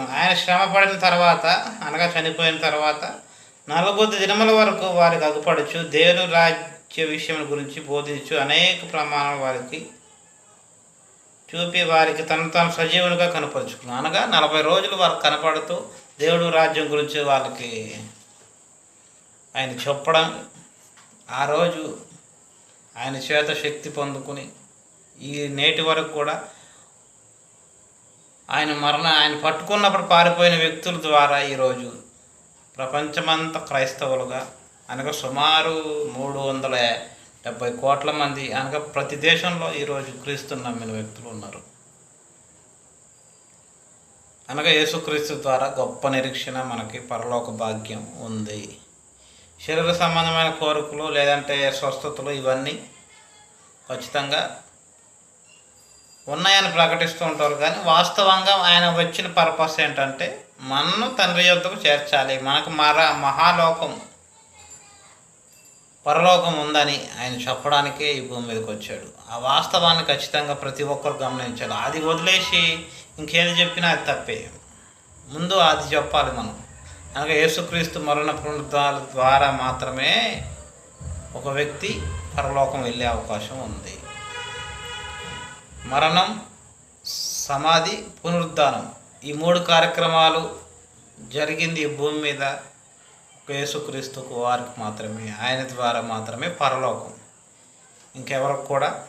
వచ్చిన ఆయన శ్రమ పడిన తర్వాత అనగా చనిపోయిన తర్వాత నలబొద్దు దినముల వరకు వారికి అగుపడచ్చు. దేవుని రాజ్య విషయం గురించి బోధించు. అనేక ప్రమాణాలు వారికి చూపి వారికి తను తాను సజీవునిగా కనపరుచుకున్నాను అనగా నలభై రోజులు వారికి కనపడుతూ దేవుడు రాజ్యం గురించి వాళ్ళకి ఆయన చెప్పడం ఆ రోజు ఆయన చేత శక్తి పొందుకుని ఈ నేటి వరకు కూడా ఆయన మరణ ఆయన పట్టుకున్నప్పుడు పారిపోయిన వ్యక్తుల ద్వారా ఈరోజు ప్రపంచమంతా క్రైస్తవులుగా అనగా సుమారు మూడు వందల డెబ్బై కోట్ల మంది అనగా ప్రతి దేశంలో ఈరోజు క్రీస్తుని నమ్మిన వ్యక్తులు ఉన్నారు. అనగా యేసుక్రీస్తు ద్వారా గొప్ప నిరీక్షణ మనకి పరలోక భాగ్యం ఉంది. శరీర సంబంధమైన కోరికలు లేదంటే స్వస్థతలు ఇవన్నీ ఖచ్చితంగా ఉన్నాయని ప్రకటిస్తూ ఉంటారు. కానీ వాస్తవంగా ఆయన వచ్చిన పర్పస్ ఏంటంటే మనను తండ్రి యొద్దకు చేర్చాలి. మనకు మర మహాలోకం పరలోకం ఉందని ఆయన చెప్పడానికే ఈ భూమి మీదకి వచ్చాడు. ఆ వాస్తవాన్ని ఖచ్చితంగా ప్రతి ఒక్కరు గమనించాలి. అది వదిలేసి ఇంకేది చెప్పినా అది తప్పే. ముందు అది చెప్పాలి మనం. అనగా యేసుక్రీస్తు మరణ పునరుద్ధాల ద్వారా మాత్రమే ఒక వ్యక్తి పరలోకం వెళ్ళే అవకాశం ఉంది. మరణం సమాధి పునరుద్ధానం. ఈ మూడు కార్యక్రమాలు జరిగింది ఈ భూమి మీద యేసుక్రీస్తుకు వారికి మాత్రమే ఆయన ద్వారా మాత్రమే పరలోకం. ఇంకెవరికి కూడా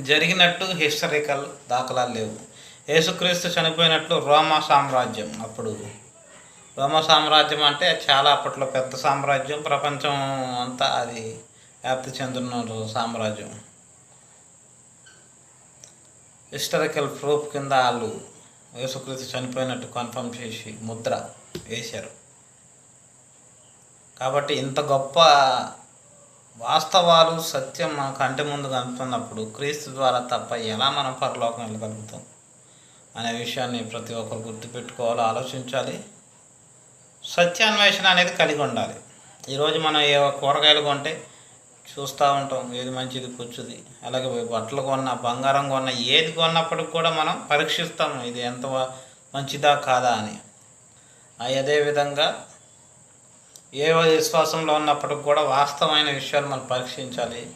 జరిగినట్టు హిస్టరికల్ దాఖలాలు లేవు. యేసుక్రీస్తు చనిపోయినట్లు రోమా సామ్రాజ్యం అప్పుడు. రోమా సామ్రాజ్యం అంటే చాలా అప్పట్లో పెద్ద సామ్రాజ్యం ప్రపంచం అంతా అది వ్యాప్తి చెందున్న సామ్రాజ్యం. హిస్టారికల్ ప్రూఫ్ కింద వాళ్ళు యేసుక్రీస్తు చనిపోయినట్టు కన్ఫర్మ్ చేసి ముద్ర వేశారు. కాబట్టి ఇంత గొప్ప వాస్తవాలు సత్యం మన కంటి ముందు కనుతున్నప్పుడు క్రీస్తు ద్వారా తప్ప ఎలా మనం పరలోకం వెళ్ళగలుగుతాం అనే విషయాన్ని ప్రతి ఒక్కరు గుర్తుపెట్టుకోవాలి ఆలోచించాలి. సత్యాన్వేషణ అనేది కలిగి ఉండాలి. ఈరోజు మనం ఏ కూరగాయలు కొంటే చూస్తూ ఉంటాం ఏది మంచిది పుచ్చుది. అలాగే బట్టలు కొన్నా బంగారం కొన్నా ఏది కొన్నప్పటికి కూడా మనం పరీక్షిస్తాము ఇది ఎంత మంచిదా కాదా అని. అదేవిధంగా ఏ విశ్వాసంలో ఉన్నప్పటికి కూడా వాస్తవమైన విషయాలు మనం పరీక్షించాలి.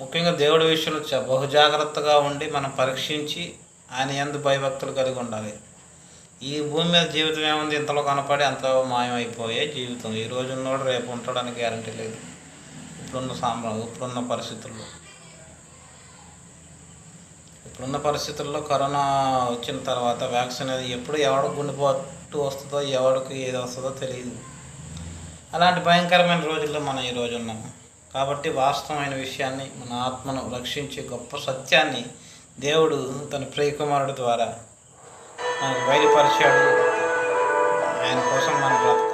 ముఖ్యంగా దేవుడి విషయంలో చ- బహు జాగ్రత్తగా ఉండి మనం పరీక్షించి ఆయన ఎందు భయభక్తులు కలిగి ఉండాలి. ఈ భూమి మీద జీవితం ఏముంది? ఇంతలో కనపడి అంతలో మాయమైపోయే జీవితం. ఈ రోజు ఉన్నోడు రేపు ఉండడానికి గ్యారంటీ లేదు. ఇప్పుడున్న సామ్రా ఇప్పుడున్న పరిస్థితుల్లో. ఇప్పుడున్న పరిస్థితుల్లో కరోనా వచ్చిన తర్వాత వ్యాక్సిన్ అది ఎప్పుడు ఎవడికి గుండెపోటు వస్తుందో ఎవడికి ఏది వస్తుందో తెలియదు. అలాంటి భయంకరమైన రోజుల్లో మనం ఈ రోజు ఉన్నాం. కాబట్టి వాస్తవమైన విషయాన్ని మన ఆత్మను రక్షించే గొప్ప సత్యాన్ని దేవుడు తన ప్రియకుమారుడు ద్వారా మనకు బయలుపరిచాడు. ఆయన కోసం మనం బ్రతకాలి